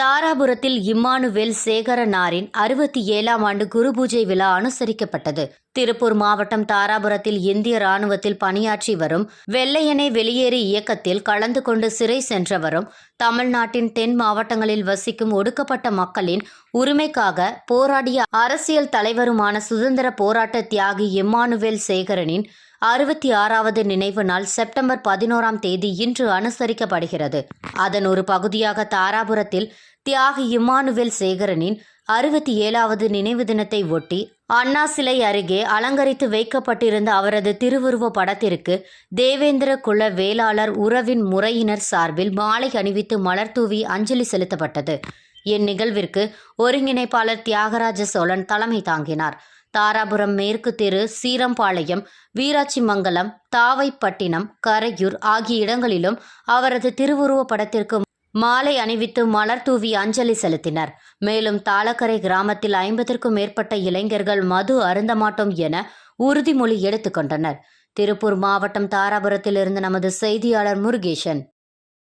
தாராபுரத்தில் Emmanuel சேகரனாரின் அறுபத்தி ஏழாம் ஆண்டு குரு பூஜை விழா அனுசரிக்கப்பட்டது. திருப்பூர் மாவட்டம் தாராபுரத்தில் இந்திய ராணுவத்தில் பணியாற்றி வரும் வெள்ளையனை வெளியேறு இயக்கத்தில் கலந்து கொண்டு சிறை சென்றவரும் தமிழ்நாட்டின் தென் மாவட்டங்களில் வசிக்கும் ஒடுக்கப்பட்ட மக்களின் உரிமைக்காக போராடிய அரசியல் தலைவருமான சுதந்திர போராட்ட தியாகி இம்மானுவேல் சேகரனின் அறுபத்தி ஆறாவது நினைவு நாள் செப்டம்பர் பதினோராம் தேதி இன்று அனுசரிக்கப்படுகிறது. அதன் ஒரு பகுதியாக தாராபுரத்தில் தியாகி இம்மானுவேல் சேகரனின் அறுபத்தி ஏழாவது நினைவு தினத்தை ஒட்டி அண்ணா சிலை அருகே அலங்கரித்து வைக்கப்பட்டிருந்த அவரது திருவுருவ படத்திற்கு தேவேந்திர குல வேளாளர் உறவின் முறையினர் சார்பில் மாலை அணிவித்து மலர்தூவி அஞ்சலி செலுத்தப்பட்டது. இந்நிகழ்விற்கு ஒருங்கிணைப்பாளர் தியாகராஜ சோழன் தலைமை தாங்கினார். தாராபுரம் மேற்கு தெரு சீரம்பாளையம் வீராட்சிமங்கலம் தாவைப்பட்டினம் கரையூர் ஆகிய இடங்களிலும் அவரது திருவுருவ படத்திற்கு மாலை அணிவித்து மலர் தூவி அஞ்சலி செலுத்தினர். மேலும் தாளக்கரை கிராமத்தில் ஐம்பதற்கும் மேற்பட்ட இளைஞர்கள் மது அருந்த மாட்டோம் என உறுதிமொழி எடுத்துக்கொண்டனர் திருப்பூர் மாவட்டம் தாராபுரத்திலிருந்து நமது செய்தியாளர் முருகேசன்.